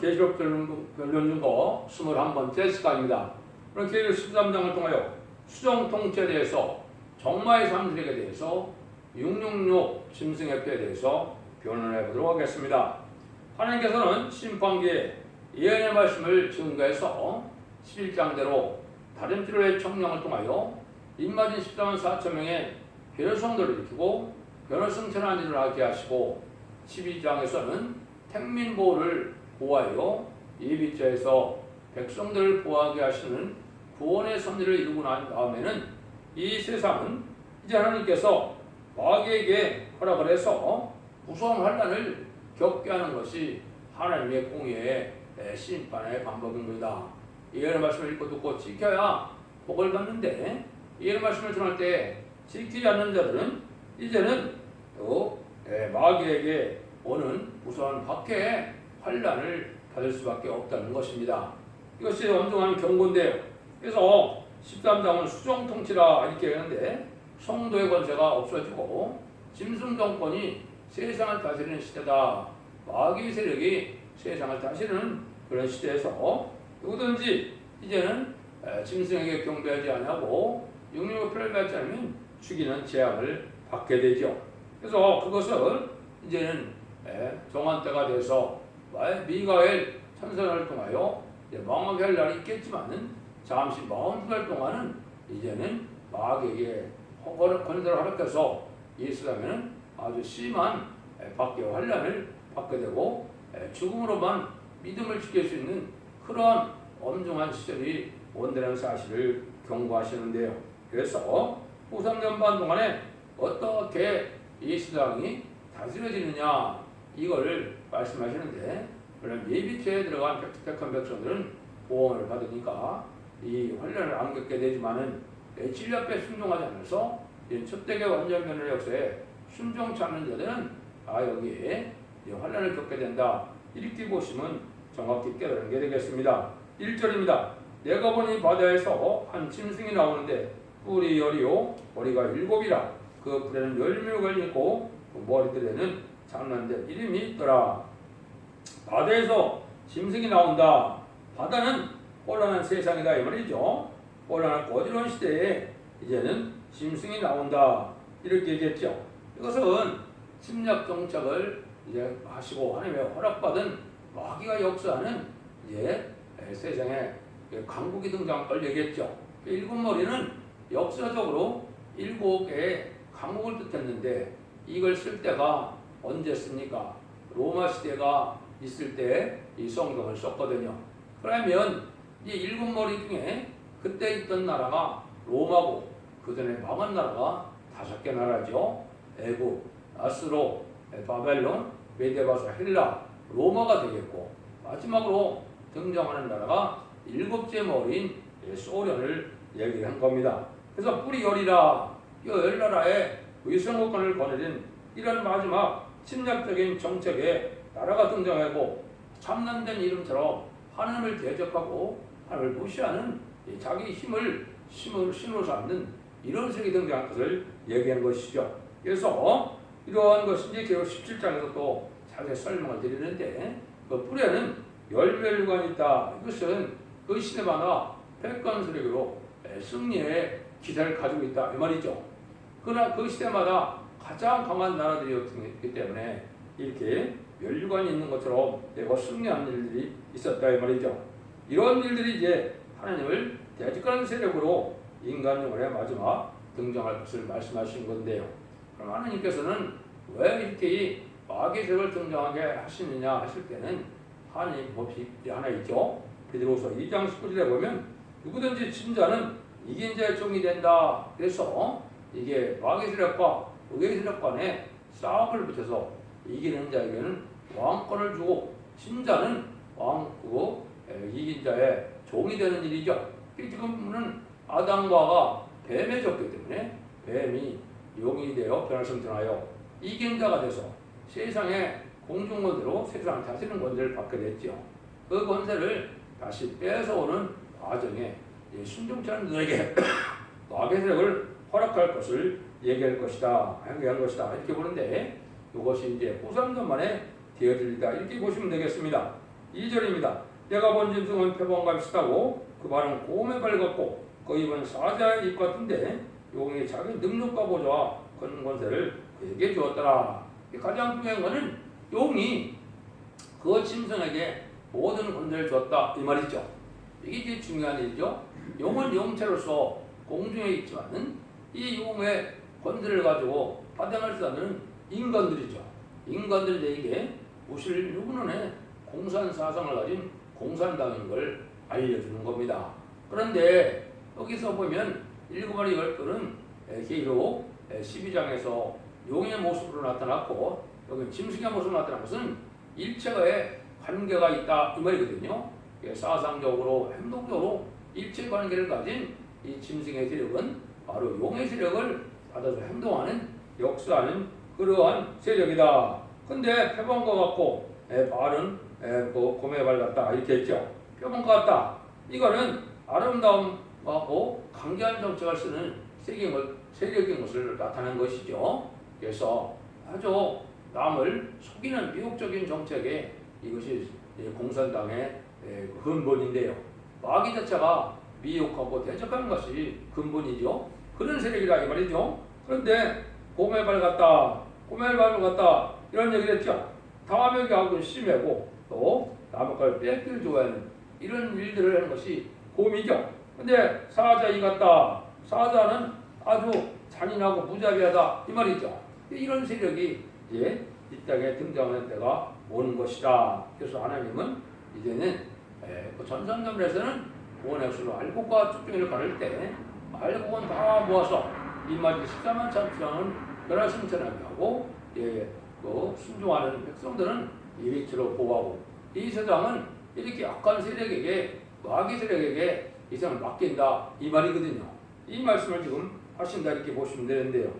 계시록 변론중거 21번째 시간입니다. 오늘 계시록 13장을 통하여 수정 통치에 대해서 정마의 삼들에게 대해서 666 짐승협회에 대해서 변론해 보도록 하겠습니다. 하나님께서는 심판기에 예언의 말씀을 증거해서 11장대로 다른 필요의 청령을 통하여 입맞은 14만 4천 명의 변호성들을 일으키고 승천한 일을 하게 하시고 12장에서는 택민보호를 보호하여 예비자에서 백성들을 보호하게 하시는 구원의 섭리를 이루고 난 다음에는 이 세상은 이제 하나님께서 마귀에게 허락을 해서 무서운 환란을 겪게 하는 것이 하나님의 공의의 심판의 방법입니다. 이해의 말씀을 읽고 듣고 지켜야 복을 받는데 이해의 말씀을 전할 때 지키지 않는 자들은 이제는 또 마귀에게 오는 무서운 박해의 환란을 받을 수밖에 없다는 것입니다. 이것이 엄중한 경고인데요. 그래서 13장은 수정 통치라 이렇게 하는데 성도의 권세가 없어지고 짐승 정권이 세상을 다스리는 시대다. 마귀 세력이 세상을 다스리는 그런 시대에서 누구든지 이제는 짐승에게 경배하지 아니하고 육류의 표를 받지 않으면 죽이는 재앙을 받게 되죠. 그래서 그것을 이제는 정한 때가 돼서 미가엘 천사를 통하여 망하게 할 날이 있겠지만은 잠시 42달 동안은 이제는 마귀에게 권세를 허락해서 예수라면은 아주 심한 밖의 환란을 받게 되고 죽음으로만 믿음을 지킬 수 있는 그러한 엄중한 시절이 온다는 사실을 경고하시는데요. 그래서 후삼년 반 동안에 어떻게 이 시장이 다스려지느냐 이걸 말씀하시는데 물론 예비죄에 들어간 택한 백성들은 보험을 받으니까 이 환란을 안 겪게 되지만은 진리 앞에 순종하지 않아서 첫대계 완전면의 역사에 순종치 않는 자들은 아 여기에 환란을 겪게 된다 이렇게 보시면 정확히 깨달은 게 되겠습니다. 1절입니다. 내가 보니 바다에서 한 짐승이 나오는데 뿔이 열이요 머리가 일곱이라 그 뿔에는 열명을 그 머리들에는 장난된 이름이 있더라. 바다에서 짐승이 나온다. 바다는 혼란한 세상이다 이 말이죠. 혼란한 어지러운 시대에 이제는 짐승이 나온다 이렇게 얘기했죠. 이것은 침략 정책을 이제 하시고 하나님의 허락받은 마귀가 역사하는 이제 세상에 강국이 등장한 걸 얘기했죠. 일곱 머리는 역사적으로 일곱 개의 강국을 뜻했는데 이걸 쓸 때가 언제 씁니까? 로마 시대가 있을 때 이 성경을 썼거든요. 그러면 이 일곱 머리 중에 그때 있던 나라가 로마고 그 전에 망한 나라가 다섯 개 나라죠. 애국, 아스로, 바벨론, 메데바사, 헬라, 로마가 되겠고 마지막으로 등장하는 나라가 일곱째 머리인 소련을 얘기한 겁니다. 그래서 뿌리 열이라 이 열나라의 위성국권을 거느린 이런 마지막 침략적인 정책에 나라가 등장하고 참남된 이름처럼 하나님을 대적하고 하나님을 무시하는 자기 힘을 힘을 신으로 삼는 이런 색이 등장한 것을 얘기한 것이죠. 그래서 이러한 이제 계속 17장에서 또 자세히 설명을 드리는데 그 뿌리에는 열멸관이 있다. 이것은 그 시대마다 백관수력으로 승리의 기사를 가지고 있다. 이 말이죠. 그러나 그 시대마다 가장 강한 나라들이었기 때문에 이렇게 멸류관이 있는 것처럼 내가 승리하는 일들이 있었다 이 말이죠. 이런 일들이 이제 하나님을 대적하는 세력으로 인간 영혼의 마지막 등장할 것을 말씀하신 건데요. 그럼 하나님께서는 왜 이렇게 마귀 세력을 등장하게 하시느냐 하실 때는 하나님 법이 하나 있죠. 베드로서 2장 19절에 보면 누구든지 진자는 이긴 자의 종이 된다. 그래서 이게 마귀 세력과 의의 세력 간에 싸움을 붙여서 이기는 자에게는 왕권을 주고 신자는 왕고 이긴 자의 종이 되는 일이죠. 지금은 아담과가 뱀에 졌기 때문에 뱀이 용이 되어 변화성전하여 이긴 자가 돼서 세상의 공중권대로 세상을 다스리는 권세를 받게 됐죠. 그 권세를 다시 뺏어오는 과정에 순종치 않은 자에게 마귀의 세력을 허락할 것을 얘기할 것이다, 행할 것이다 이렇게 보는데 이것이 이제 후삼전만에 되어질다 이렇게 보시면 되겠습니다. 2절입니다. 내가 본 짐승은 표범과 비슷하고 그 발은 곰에 밝았고 그 입은 사자의 입 같은데 용이 자기 능력과 보좌와 큰 권세를 그에게 주었더라. 가장 중요한 것은 용이 그 짐승에게 모든 권세를 주었다 이 말이죠. 이게 이제 중요한 일이죠. 용은 용체로서 공중에 있지만은 이 용의 권세를 가지고 파생할 수 있는 인간들이죠. 인간들에게 무실 유근원의 공산 사상을 가진 공산당인 걸 알려주는 겁니다. 그런데 여기서 보면 일곱 마리 열들은 계로 12장에서 용의 모습으로 나타났고 여기 짐승의 모습으로 나타난 것은 일체의 관계가 있다 이 말이거든요. 예, 사상적으로 행동적으로 일체 관계를 가진 이 짐승의 세력은 바로 용의 세력을 받아서 행동하는 역사하는 그러한 세력이다. 근데 표범과 같고 에, 발은 에, 그 곰에 발 같다 이렇게 했죠. 표범과 같다. 이거는 아름다움하고 강경한 정책을 쓰는 것, 세력인 것을 나타낸 것이죠. 그래서 아주 남을 속이는 미혹적인 정책에 이것이 예, 공산당의 근본인데요. 마귀 자체가 미혹하고 대적하는 것이 근본이죠. 그런 세력이라 이 말이죠. 그런데 곰의 발 같다, 곰의 발 같다 이런 얘기를 했죠. 탐욕하고 심하고 또 남의 걸 뺏기를 좋아하는 이런 일들을 하는 것이 곰이죠. 근데 사자 이 같다. 사자는 아주 잔인하고 무자비하다 이 말이죠. 이런 세력이 이제 이 땅에 등장하는 때가 오는 것이다. 그래서 하나님은 이제는 에, 그 전성전에서는 원액수로 알곡과 쭉종이를 가를 때 알곡은 다 모아서 이마지 14만 참수장은 멸하심천하게 하고 예, 그 순종하는 백성들은 이리치로 보호하고 이 세상은 이렇게 악한 세력에게 마귀 세력에게 이상을 맡긴다 이 말이거든요. 이 말씀을 지금 하신다 이렇게 보시면 되는데요.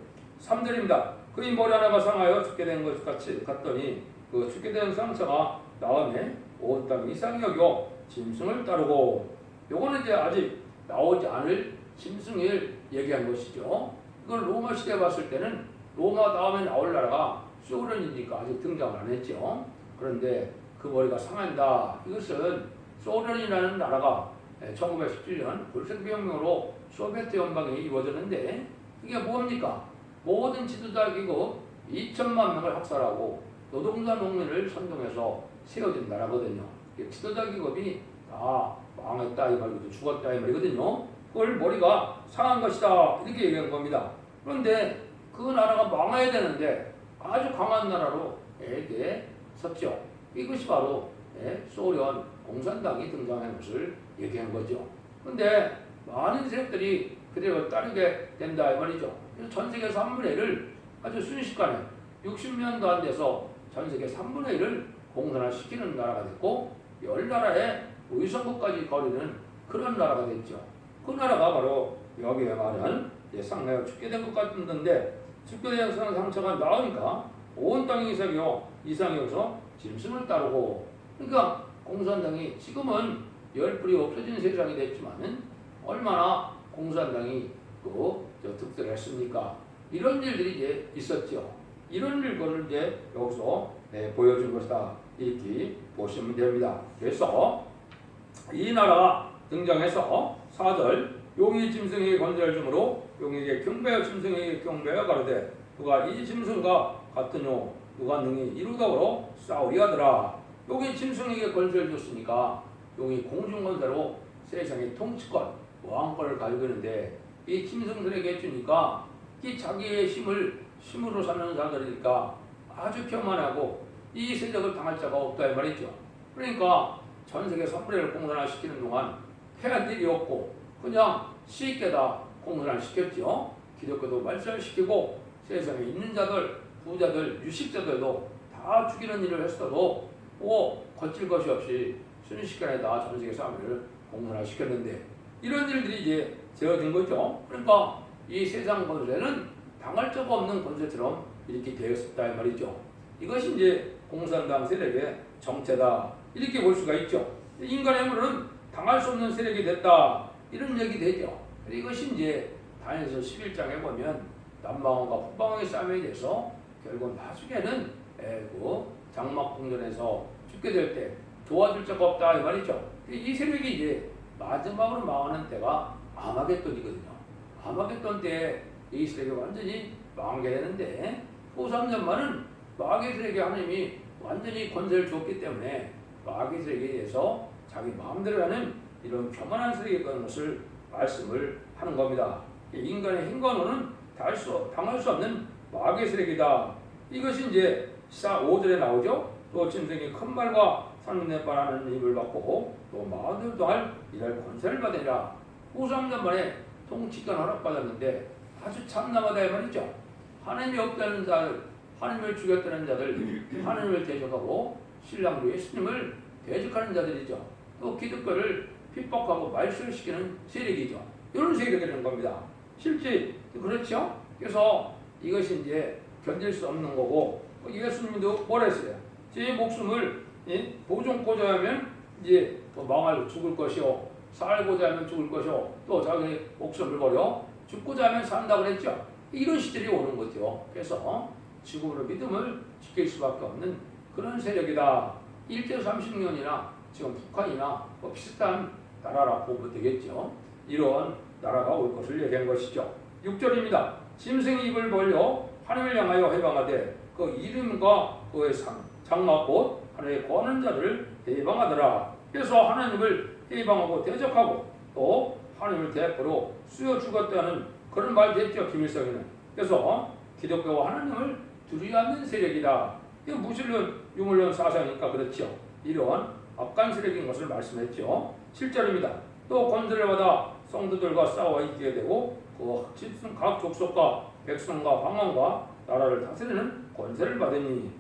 3절입니다. 그의 머리 하나가 상하여 죽게 된 것 같이 갔더니 그 죽게 된 상처가 나음에 온 땅 이상이 여겨 짐승을 따르고 요거는 이제 아직 나오지 않을 짐승을 얘기한 것이죠. 이걸 로마 시대에 봤을 때는 로마 다음에 나올 나라가 소련이니까 아직 등장을 안 했죠. 그런데 그 머리가 상한다. 이것은 소련이라는 나라가 1917년 불생비혁명으로 소비에트 연방이 이루어졌는데 이게 뭡니까? 모든 지도자 기구 2천만 명을 학살하고 노동자 농민을 선동해서 세워진 나라거든요. 이 지도자 기업이 다 망했다 이 말이거든요. 죽었다 이 말이거든요. 그걸 머리가 상한 것이다 이렇게 얘기한 겁니다. 그런데 그 나라가 망해야 되는데 아주 강한 나라로 에게 섰죠. 이것이 바로 예, 소련 공산당이 등장한 것을 얘기한 거죠. 근데 많은 세력들이 그대로 따르게 된다 이 말이죠. 그래서 전 세계 3분의 1을 아주 순식간에 60년도 안 돼서 전 세계 3분의 1을 공산화시키는 나라가 됐고 열 나라의 의성국까지 거리는 그런 나라가 됐죠. 그 나라가 바로 여기에 말한 상하여 죽게 된 것 같은데 죽게 된 상처가 나오니까 온 땅이 이상이요 이상이어서 짐승을 따르고 그러니까 공산당이 지금은 열불이 없어진 세상이 됐지만은 얼마나 공산당이 그저 득세를 했습니까? 이런 일들이 이제 있었죠. 이런 일들을 이제 여기서 네, 보여준 것이다 이렇게 보시면 됩니다. 그래서 이 나라가 등장해서 4절. 용이 짐승에게 건재를 주므로 용에게 경배하여 짐승에게 경배하여 가로되 누가 이 짐승과 같으뇨. 누가 능히 이루다고 싸우리 하더라. 용이 짐승에게 권세를 줬으니까 용이 공중권세로 세상의 통치권 왕권을 가지고 있는데 이 짐승들에게 주니까 이 자기의 힘을 힘으로 사는 자들이니까 아주 평안하고 이 세력을 당할 자가 없다 이 말이죠. 그러니까 전 세계 3분의 1을 공산화시키는 동안 해야 일이 없고 그냥 쉽게 다 공산화시켰죠. 기독교도 말살시키고 세상에 있는 자들, 부자들, 유식자들도 다 죽이는 일을 했어도 뭐 거칠 것이 없이 순식간에 다 전 세계 3분을 공산화시켰는데 이런 일들이 이제 되어진 거죠. 그러니까 이 세상 권세는 당할 적 없는 권세처럼 이렇게 되었다 이 말이죠. 이것이 이제 공산당 세력의 정체다 이렇게 볼 수가 있죠. 인간의 힘으로는 당할 수 없는 세력이 됐다 이런 얘기 되죠. 이것이 이제 다니엘서 11장에 보면 남방원과 북방원의 싸움에 대해서 결국 나중에는 에, 그 장막 궁전에서 죽게 될 때 도와줄 자가 없다 이 말이죠. 이 세력이 이제 마지막으로 망하는 때가 아마겟돈이거든요. 아마겟돈 때 이 세력이 완전히 망하게 되는데 후삼년만은 마귀 세력이 하나님이 완전히 권세를 줬기 때문에 마귀 세력에 대해서 자기 마음대로 하는 이런 교만한 세력이 있다는 것을 말씀을 하는 겁니다. 인간의 힘과노는 당할 수, 당할 수 없는 마귀 세력이다. 이것이 이제 사 5절에 나오죠. 또 짐승이 큰 말과 산눈에 바라는 입을 받고 또 마음대로 당할 이날 권세를 받으리라. 후삼년 만에 통치권 허락받았는데 아주 참남하다 이 말이죠. 하나님이 없다는 자들, 하나님을 죽였다는 자들, 하나님을 대적하고 신랑도 예수님을 대적하는 자들이죠. 또 기독교를 핍박하고 말술시키는 세력이죠. 이런 세력이 되는 겁니다. 실제 그렇죠? 그래서 이것이 이제 견딜 수 없는 거고 예수님도 뭐라 했어요? 제 목숨을 예? 보존고자 하면 이제 뭐 망할 죽을 것이요 살고자 하면 죽을 것이요 또 자기 목숨을 버려 죽고자 하면 산다고 그랬죠. 이런 시절이 오는 거죠. 그래서 지금으로 믿음을 지킬 수밖에 없는 그런 세력이다. 1대 30년이나 지금 북한이나 뭐 비슷한 나라라고 보면 되겠죠. 이런 나라가 올 것을 얘기한 것이죠. 6절입니다. 짐승이 입을 벌려 하늘을 향하여 해방하되 그 이름과 그의 상, 장막곧 하늘의 거하는 자를 해방하더라. 그래서 하나님을 해방하고 대적하고 또 하나님을 대표로 쓰여 죽었다는 그런 말도 했죠. 김일성이는. 그래서 기독교와 하나님을 두려워하는 세력이다. 이게 무신론, 유물론 사상이니까 그렇죠. 이런 악한 세력인 것을 말씀했죠. 7절입니다. 또 받아 성도들과 싸워 이기게 되고 그 집순 각 족속과 백성과 황원과 나라를 다스리는 권세를 받으니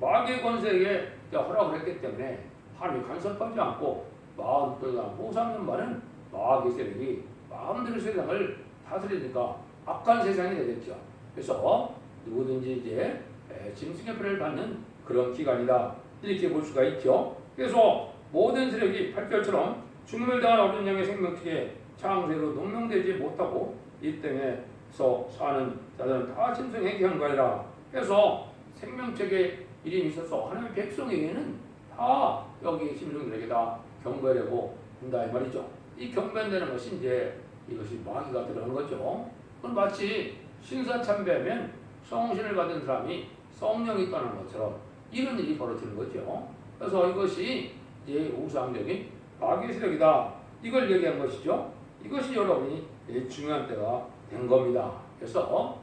마귀의 권세에게 허락을 했기 때문에 하나님이 간섭하지 않고 마음대로 호상년 많은 마귀 세력이 마음대로 세상을 다스리니까 악한 세상이 되겠죠. 그래서 누구든지 이제 에, 짐승의 표를 받는 그런 기간이다. 이렇게 볼 수가 있죠. 그래서 모든 세력이 8절처럼 죽음을 당한 어린 양의 생명체에 창세로 농명되지 못하고 이 땅에서 사는 자들은 다 짐승에게 한 거라. 그래서 생명책에 이름이 있어서 하나님의 백성에게는 다 여기 짐승들에게 다 경배되고 한다 이 말이죠. 이 경배되는 것이 이제 이것이 마귀가 들어가는 거죠. 그건 마치 신사 참배하면 성신을 받은 사람이 성령이 떠나는 것처럼 이런 일이 벌어지는 거죠. 그래서 이것이 이제 우상적인 마귀의 세력이다. 이걸 얘기한 것이죠. 이것이 여러분이 중요한 때가 된 겁니다. 그래서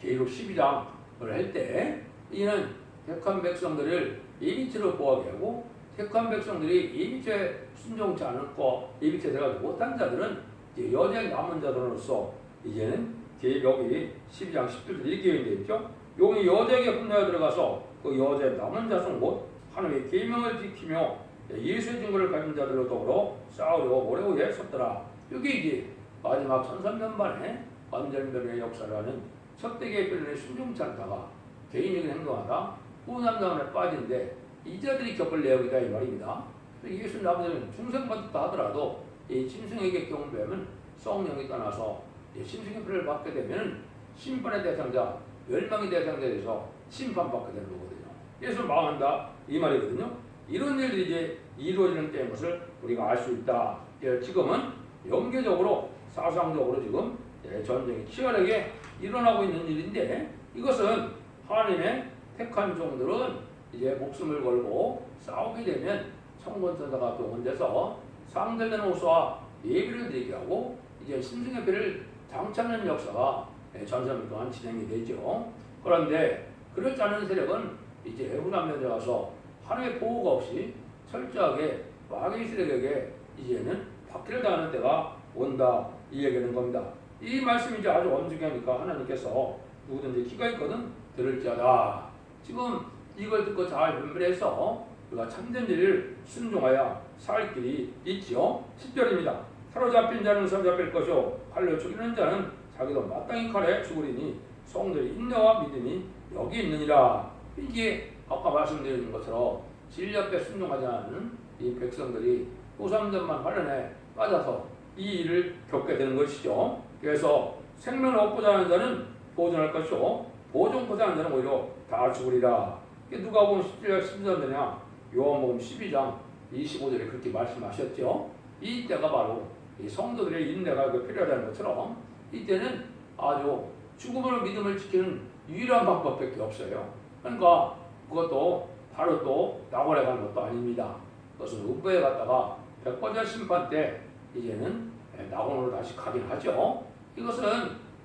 계율 12장을 할 때 이는 택한 백성들을 예비체로 보하게 하고 택한 백성들이 예비체 순종치 않고 예비체 들어가지 못한 자들은 이제 여제 남은 자들로서 이제는 계획이 12장 10절 이렇게 되어 있죠. 용이 여자에게 분노에 들어가서 그 여자의 남은 자손 곧 하나님의 계명을 지키며 예수의 증거를 가진 자들로 더불어 싸우려고 위에 섰더라. 여기 이제 마지막 천삼년 만에 완전변의 역사를 하는 첫대기의 변론에 순종치 않다가 개인적인 행동하다 후남당에 빠진데 이 자들이 겪을 내용이다 이 말입니다. 예수 나보다는 중생받았다 하더라도 이 짐승에게 경배하면 성령이 떠나서 심승의 불을 받게 되면 심판의 대상자, 멸망의 대상자에서 심판받게 되는 거거든요. 예수 망한다 이 말이거든요. 이런 일들이 이제 이루어지는 때인 것을 우리가 알 수 있다. 예, 지금은 연계적으로 사상적으로 지금 예, 전쟁이 치열하게 일어나고 있는 일인데 이것은 하나님의 택한 종들은 이제 목숨을 걸고 싸우게 되면 청건천사가 동원돼서 상대된 호수와 예비를 드리게 하고 이제 신승의 배를 장차는 역사가 예, 전선 동안 진행이 되죠. 그런데 그렇지 않은 세력은 이제 후남에 들어가서 하나님의 보호가 없이 철저하게 마귀 세력에게 이제는 박해를 당하는 때가 온다 이 얘기하는 겁니다. 이 말씀이 이제 아주 엄중하니까 하나님께서 누구든지 키가 있거든 들을지어다. 지금 이걸 듣고 잘 분별해서 우리가 참된 일을 순종하여 살 길이 있지요. 10절입니다. 사로잡힌 자는 사로잡힐 것이요 팔려 죽이는 자는 자기도 마땅히 칼에 죽으리니 성들의 인내와 믿음이 여기 있느니라. 이게 아까 말씀드린 것처럼 진리앞에 순종하지 않는 이 백성들이 후삼전만 환란에 빠져서 이 일을 겪게 되는 것이죠. 그래서 생명을 얻고자 하는 자는 보존할 것이요 보존고자 하는 자는 오히려 다 죽으리라. 누가 보면 17절 13절이냐 요한복음 12장 25절에 그렇게 말씀하셨죠. 이때가 바로 이 성도들의 인내가 그 필요하다는 것처럼 이때는 아주 죽음으로 믿음을 지키는 유일한 방법밖에 없어요. 그러니까 그것도 바로 또 낙원에 가는 것도 아닙니다. 그것은 음부에 갔다가 백번절 심판 때 이제는 낙원으로 다시 가긴 하죠. 이것은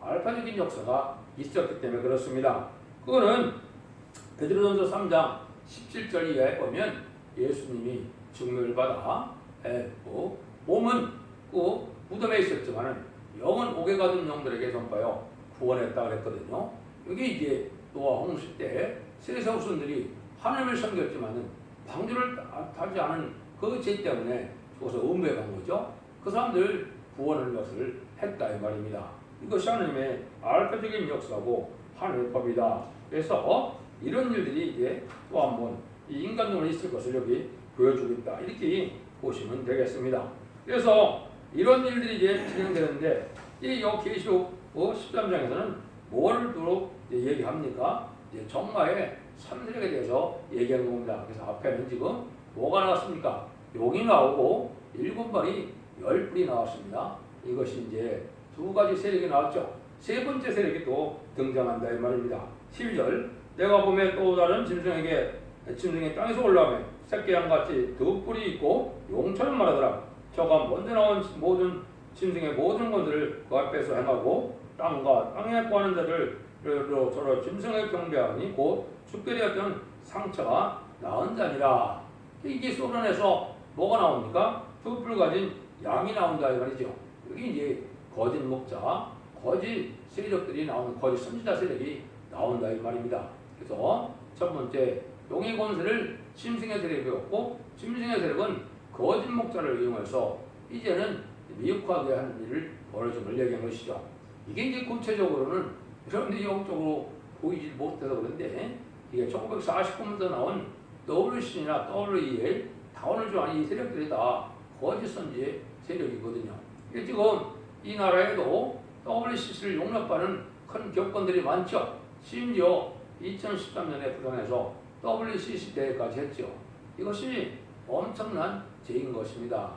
알파적인 역사가 있었기 때문에 그렇습니다. 그거는 베드로전서 3장 17절 이하에 보면 예수님이 증명을 받아 에, 뭐, 몸은 그 무덤에 있었지만은 영은 옥에 가둔 영들에게 전파요 구원했다 그랬거든요. 여기 이제 노아 홍수 때 후손들이 하나님을 섬겼지만은 방주를 타- 타지 않은 그 죄 때문에 죽어서 음부에 간 거죠. 그 사람들 구원을 것을 했다 이 말입니다. 이것이 하나님의 알파적인 역사고 하나님의 법이다. 그래서 이런 일들이 이제 또 한번 이 인간적으로 있을 것을 여기 보여주고 있다. 이렇게 보시면 되겠습니다. 그래서 이런 일들이 이제 진행되는데 이 여기 계시록 13장에서는 뭐를 두로 얘기합니까? 이제 정마의 삼들에게 대해서 얘기하는 겁니다. 그래서 앞에는 지금 뭐가 나왔습니까? 용이 나오고 일곱 마리 열 뿔이 나왔습니다. 이것이 이제 두 가지 세력이 나왔죠. 세 번째 세력이 또 등장한다 이 말입니다. 12절 내가 보면 또 다른 짐승에게 짐승이 땅에서 올라오면 새끼 양 같이 두 뿔이 있고 용처럼 말하더라. 저가 먼저 나온 모든 짐승의 모든 것들을 그 앞에서 행하고 땅과 땅에 구하는 자를 로 저로 짐승을 경배하니 곧 되었던 상처가 나은 자니라. 이게 쏟아내서 뭐가 나옵니까? 두뿔 가진 양이 나온다 이 말이죠. 여기 이제 거짓 목자, 거짓 세력들이 나오는 거짓 선지자 세력이 나온다 이 말입니다. 그래서 첫 번째 용의 권세를 짐승의 세력이 배웠고 짐승의 세력은 거짓 목자를 이용해서 이제는 미혹하게 하는 일을 벌여줌을 얘기한 것이죠. 이게 이제 구체적으로는 여러분들이 영적으로 보이지 못해서 그런데 이게 1949년도 나온 WC나 WEL 다원을 좋아하는 이 세력들이 다 거짓 선지의 세력이거든요. 이게 지금 이 나라에도 WCC를 용납하는 큰 격건들이 많죠. 심지어 2013년에 부산에서 WCC 대회까지 했죠. 이것이 엄청난 죄인 것입니다.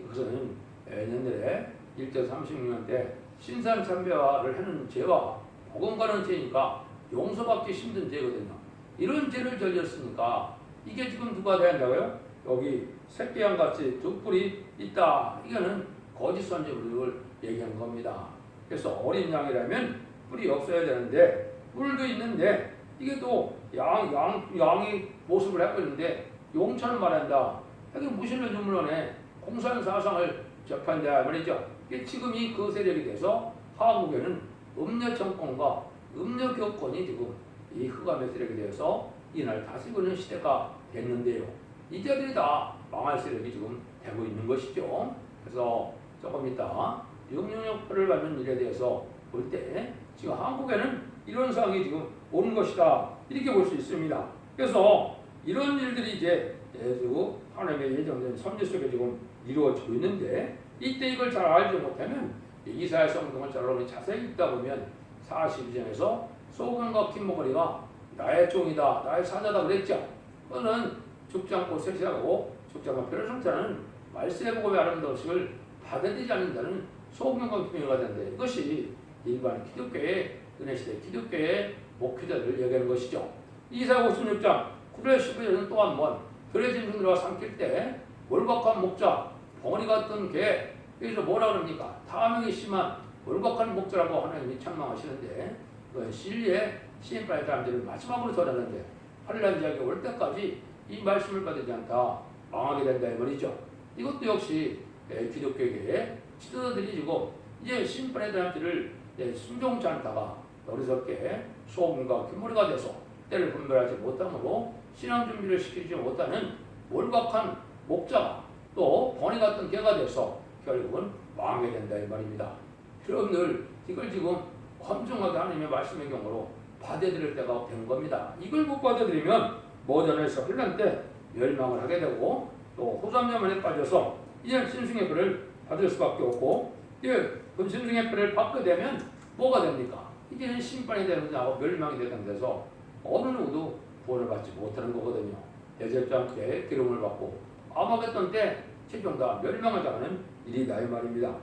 이것은 내년에 1대 36년 때 신산 참배화를 하는 죄와 복음 가는 죄니까 용서받기 힘든 죄거든요. 이런 죄를 저질렀으니까 이게 지금 누가 돼야 한다고요? 여기 새끼양 같이 두 뿔이 있다. 이거는 거짓 선지를 얘기한 겁니다. 그래서 어린 양이라면 뿔이 없어야 되는데 뿔도 있는데 이게 또 양, 양, 양이 모습을 있는데 용처럼 말한다. 여기 무신을 주물러내 공산 사상을 접한다 말이죠. 지금 이 그 세력이 돼서 한국에는 음녀 정권과 음녀 교권이 지금 이 흑암의 세력이 되어서 이날 다스리고 있는 시대가 됐는데요. 이자들이 다 망할 세력이 지금 되고 있는 것이죠. 그래서 조금 이따 육육육표를 받는 일에 대해서 볼 때 지금 한국에는 이런 상황이 지금 오는 것이다 이렇게 볼 수 있습니다. 그래서 이런 일들이 이제 예수 하나님의 예정된 섭리 속에 지금 이루어지고 있는데 이때 이걸 잘 알지 못하면 이사야 성경을 잘 여러분이 자세히 읽다 보면 42장에서 소금과 킴목걸이가 나의 종이다 나의 사자다 그랬죠. 그거는 죽지 않고 섹시하고 죽지 않고 별을 성자는 말세의 복음의 아름다우심을 받아들이지 않는다는 소금과 킴목걸이가 된다. 이것이 일반 기독교의 은혜시대 기독교의 목회자들을 얘기하는 것이죠. 이사야 56장 9절 15절은 또 한번 들의 짐승들과 삼킬 때 월박한 목자 벙어리 같은 개 여기서 뭐라 그럽니까? 탐욕이 심한 월박한 목자라고 하나님이 책망하시는데 그 진리의 시인파의 사람들을 마지막으로 전하는데 환란 지역에 올 때까지 이 말씀을 받지 않다 망하게 된다 이 말이죠. 이것도 역시 예, 기독교계의 지도자들이 지금 이제 심판의 사람들을 예, 순종치 않다가 어리석게 소금과 균머리가 돼서 때를 분별하지 못함으로 신앙 준비를 시키지 못하는 몰박한 목자가 또 번이 같은 개가 돼서 결국은 망하게 된다 이 말입니다. 여러분들 이걸 지금 엄중하게 하나님의 말씀의 경우로 받아들일 때가 된 겁니다. 이걸 못 받아들이면 모전에서 흘란 때 멸망을 하게 되고 또 호sam녀만에 빠져서 이제 신승의 벌을 받을 수밖에 없고 이제 그 신승의 벌을 받게 되면 뭐가 됩니까? 이제는 심판이 되는 자고 멸망이 되는 데서 어느 누구도 구원을 받지 못하는 거거든요. 예절자 함께 기름을 받고 아마겟돈 때 최종 다 멸망을 당하는 일이다 이 말입니다.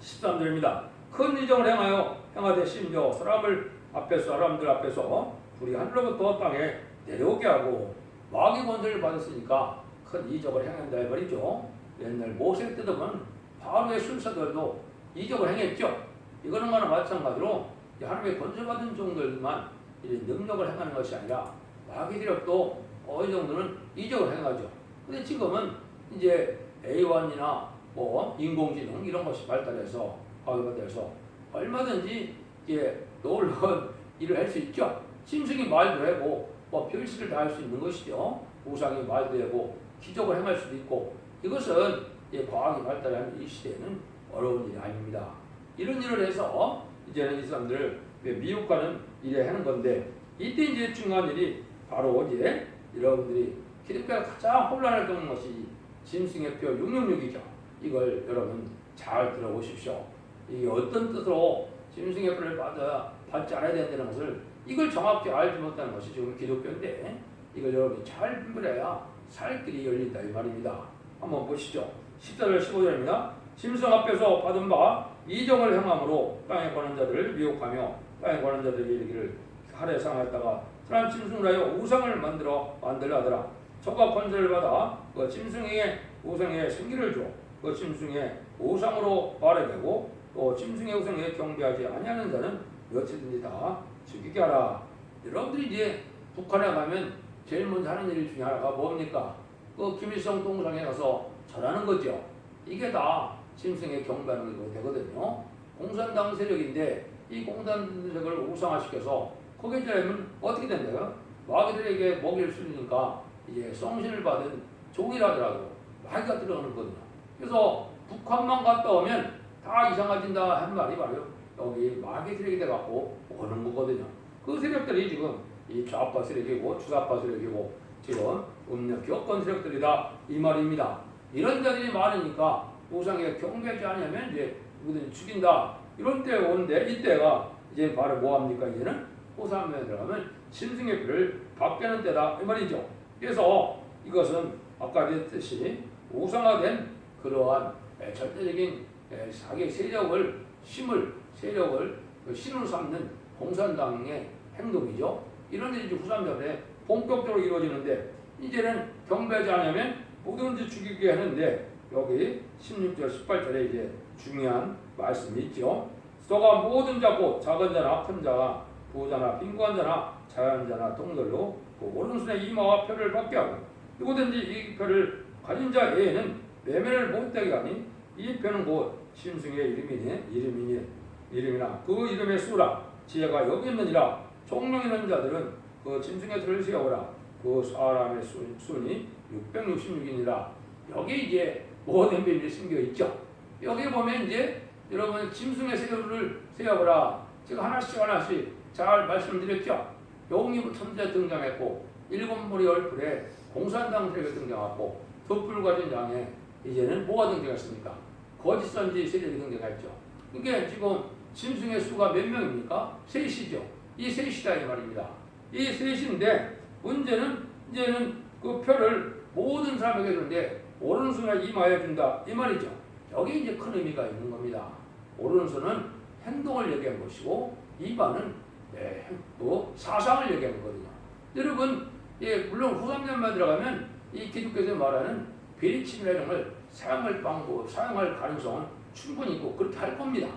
13절입니다. 큰 이정을 행하여 행하되 심지어 사람을 앞에서 사람들 앞에서 불이 하늘로부터 땅에 내려오게 하고 마귀 권세를 받았으니까 큰 이적을 행한다 이 말이죠. 옛날 모세 때도면 바로의 순서들도 이적을 행했죠. 이거는 거나 마찬가지로 이 하나님의 권세받은 종들만 이 능력을 행하는 것이 아니라 마귀들도 어느 정도는 이적을 행하죠. 근데 지금은 이제 A1이나 뭐 인공지능 이런 것이 발달해서 과학화돼서 얼마든지 이제 놀라운 일을 할 수 있죠. 짐승이 말도 하고 뭐 별짓을 다할 수 있는 것이죠. 우상이 말도 하고 기적을 행할 수도 있고 이것은 이제 과학이 발달하는 이 시대에는 어려운 일이 아닙니다. 이런 일을 해서 이제는 이 사람들을 미혹하는 일에 하는 건데 이때 이제 중요한 일이 바로 이제 여러분들이 기독교가 가장 혼란을 겪는 것이 짐승의 표 666이죠. 이걸 여러분 잘 들어보십시오. 이게 어떤 뜻으로 짐승의 표를 받아 받지 않아야 된다는 것을 이걸 정확히 알지 못하는 것이 지금 기독교인데 이걸 여러분이 잘 분별해야 살 길이 열린다 이 말입니다. 한번 보시죠. 14절 15절입니다. 짐승 앞에서 받은 바 이정을 행함으로 땅의 권한자들을 미혹하며 땅의 권한자들에게 이르기를 하래 상하였다가 사람 짐승을 하여 우상을 만들어 만들라 하더라. 저가 권세를 받아 그 짐승에게 우상에 생기를 줘. 그 짐승의 우상으로 발해되고 또 짐승의 우상에 경배하지 아니하는 자는 며칠든지 다 죽이게 하라. 여러분들이 이제 북한에 가면 제일 먼저 하는 일 중에 하나가 뭡니까? 그 김일성 동상에 가서 절하는 거죠. 이게 다 짐승에 경배하는 거 되거든요. 공산당 세력인데 이 공산 세력을 우상화시켜서 거기에 되면 어떻게 된다요? 마귀들에게 먹이를 쓰니까 이제 성신을 받은 종이라더라도 마귀가 들어가는 거거든요. 그래서 북한만 갔다 오면 다 이상해진다 한 말이 바로 여기 마귀 세력이 돼갖고 오는 거거든요. 그 세력들이 지금 이 좌파 세력이고 주사파 세력이고 지금 음력 교권 세력들이다 이 말입니다. 이런 자들이 많으니까 우상에 경배하지 않으면 이제 누구든 죽인다 이런 때 오는데 이때가 이제 바로 뭐합니까 이제는 호사면에 들어가면 짐승의 피를 받게는 때다 이 말이죠. 그래서 이것은 아까 그랬듯이 우상화된 그러한 에, 절대적인 에, 자기 세력을 힘을 세력을 그 신으로 삼는 공산당의 행동이죠. 이런 일이 후삼전에 본격적으로 이루어지는데 이제는 경배하지 않으면 뭐든지 죽이게 하는데 여기 16절 18절에 이제 중요한 말씀이 있죠. 너가 모든 자고 작은 자나 큰 자나 부자나 빈곤한 자나 자연자나 동들로 그 오른손에 이마와 표를 받게 하고 누구든지 이 표를 가진 자 외에는 매매를 못되게 하니 이 표는 곧 심승의 이름이니 이름이니 이름이나 그 이름의 수라 지혜가 여기 있느니라. 총명 있는 자들은 그 짐승의 들을 세워라. 그 사람의 수, 순이 666이니라. 여기 이제 모든 비밀이 숨겨 있죠. 여기 보면 이제 여러분 짐승의 세우를 세워보라. 제가 하나씩 하나씩 잘 말씀드렸죠 용이 천재 등장했고 일곱 머리 얼굴에 공산당 세력이 등장했고 촛불 가진 장에 이제는 뭐가 등장했습니까? 거짓 선지 세력이 등장했죠. 이게 지금 짐승의 수가 몇 명입니까? 셋이죠. 이 셋이다 이 말입니다. 이 셋인데 문제는 이제는 그 표를 모든 사람에게 주는데 오른손에 이마에 준다 이 말이죠. 여기 이제 큰 의미가 있는 겁니다. 오른손은 행동을 얘기한 것이고 이마는 네, 또 사상을 얘기하는 거거든요. 여러분, 예, 물론 후삼년만 들어가면 이 기독교에서 말하는 비리침이라는 걸 사용할 방법, 사용할 가능성은 충분히 있고 그렇게 할 겁니다.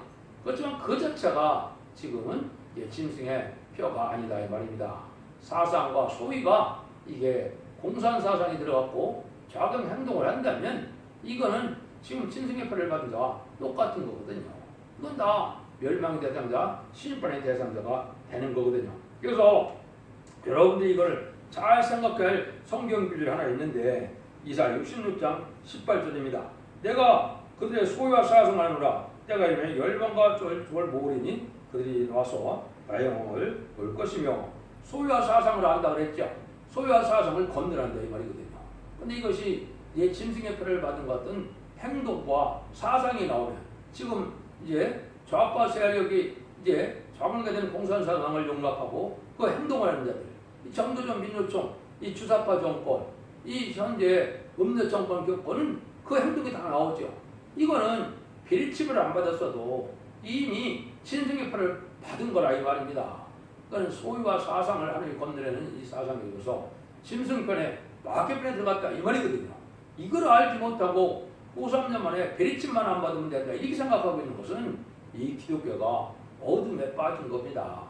그렇지만 그 자체가 지금은 예, 짐승의 표가 아니다 이 말입니다. 사상과 소위가 이게 공산 사상이 들어갔고 작은 행동을 한다면 이거는 지금 짐승의 표를 받은 자와 똑같은 거거든요. 이건 다 멸망의 대상자, 신입반의 대상자가 되는 거거든요. 그래서 여러분들이 이걸 잘 생각할 성경 규율이 하나 있는데 이사 66장 18절입니다. 내가 그들의 소유와 사성하노라 때가 이르면 열방과 쫄쫄 모으리니 그들이 와서 나의 영을 볼 것이며 소유와 사상을 한다 그랬죠. 소유와 사상을 건드란다 이 말이거든요. 근데 이것이 내 짐승의 표를 받은 것 같은 행동과 사상이 나오면 지금 이제 좌파 세력이 이제 좌물게 되는 공산사상을 용납하고 그 행동을 하는 자들, 이 정도전 민주총, 이 주사파 정권, 이 현재 음료 정권 교권은 그 행동이 다 나오죠. 이거는 빌칩을 안 받았어도 이미 신승의 표를 받은 거라 이 말입니다. 그건 소유와 사상을 하나님 건드리는 이 사상이어서 심승편에 마켓편에 들어갔다 이 말이거든요. 이걸 알지 못하고 5, 3년 만에 베리침만 안 받으면 된다 이렇게 생각하고 있는 것은 이 기독교가 어둠에 빠진 겁니다.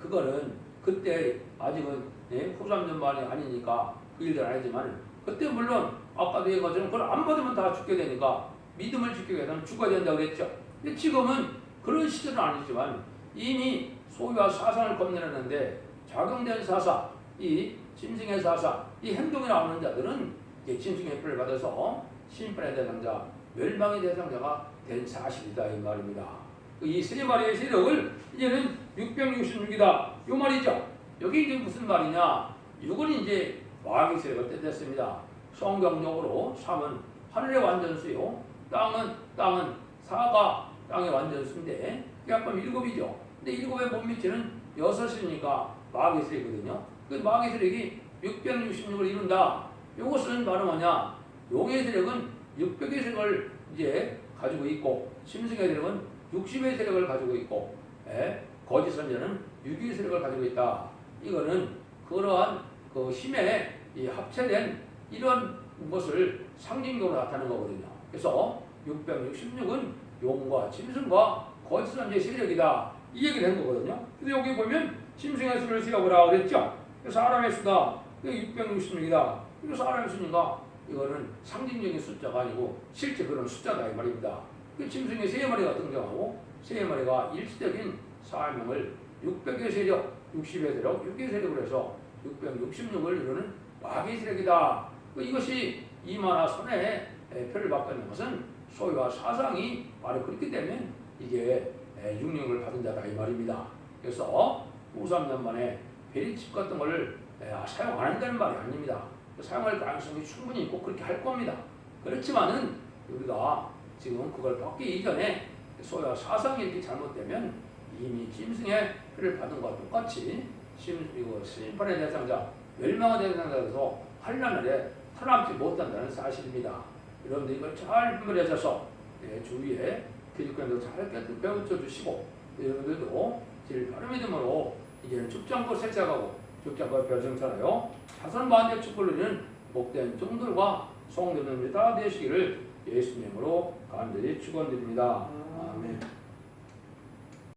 그거는 그때 아직은 예, 후 3년 만이 아니니까 그 일들 아니지만 그때 물론 아까도 것처럼 그걸 안 받으면 다 죽게 되니까 믿음을 지키기 위해서는 죽어야 된다고 그랬죠. 근데 지금은 그런 시절은 아니지만 이미 소유와 사상을 건드렸는데 작용된 사상, 이 짐승의 사상, 이 행동이 나오는 자들은 짐승의 표를 받아서 심판의 대상자, 멸망의 대상자가 된 사실이다 이 말입니다. 이 세 마리의 세력을 이제는 666이다 요 말이죠. 여기 이제 무슨 말이냐? 이건 이제 마귀 세력을 뜻했습니다. 성경적으로 삼은 하늘의 완전수요, 땅은 땅은 사가 땅의 완전수인데 약간 일곱이죠. 근데 일곱에 못 미치는 여섯이니까 마귀 세력이거든요. 그 마귀 세력이 666을 이룬다. 이것은 바로 뭐냐? 용의 세력은 600의 세력을 이제 가지고 있고 심승의 세력은 60의 세력을 가지고 있고 예? 거짓 선자는 6의 세력을 가지고 있다. 이거는 그러한 그 힘에 이 합체된 이런 것을 상징적으로 나타내는 거거든요. 그래서 666은 용과 짐승과 거짓 선자의 세력이다. 이 얘기를 한 거거든요. 근데 여기 보면 짐승의 수를 세어보라 그랬죠. 사람의 수다. 666이다. 이거 사람의 수니까 이거는 상징적인 숫자가 아니고 실제 그런 숫자다 이 말입니다. 그 짐승의 세 마리가 등장하고 세 마리가 일시적인 사명을 600의 세력, 60의 세력, 6의 세력으로 해서 666을 이루는 마귀 세력이다. 그 이것이 이마나 손에 표를 있는 것은 소유와 사상이 바로 그렇기 때문에 이게 육령을 받은 자다 이 말입니다. 그래서 5, 3년 만에 베리칩 같은 걸 사용 안 한다는 말이 아닙니다. 사용할 가능성이 충분히 있고 그렇게 할 겁니다. 그렇지만은 우리가 지금 그걸 받기 이전에 소유와 사상이 잘못되면 이미 짐승의 표를 받은 것과 똑같이 심, 이거 심판의 대상자, 멸망의 대상자에서 환란을 탈남지 못한다는 사실입니다. 여러분들 이걸 잘 분별하셔서 예, 주위에 기독교인도 잘 배워쳐 주시고 여러분들도 제일 바른 믿음으로 이제는 죽지 않고 세차가고 죽지 않고 별정차나요 자선 반대 축복을 누리는 복된 종들과 성도들이 다 되시기를 예수님으로 간절히 축원드립니다. 아멘.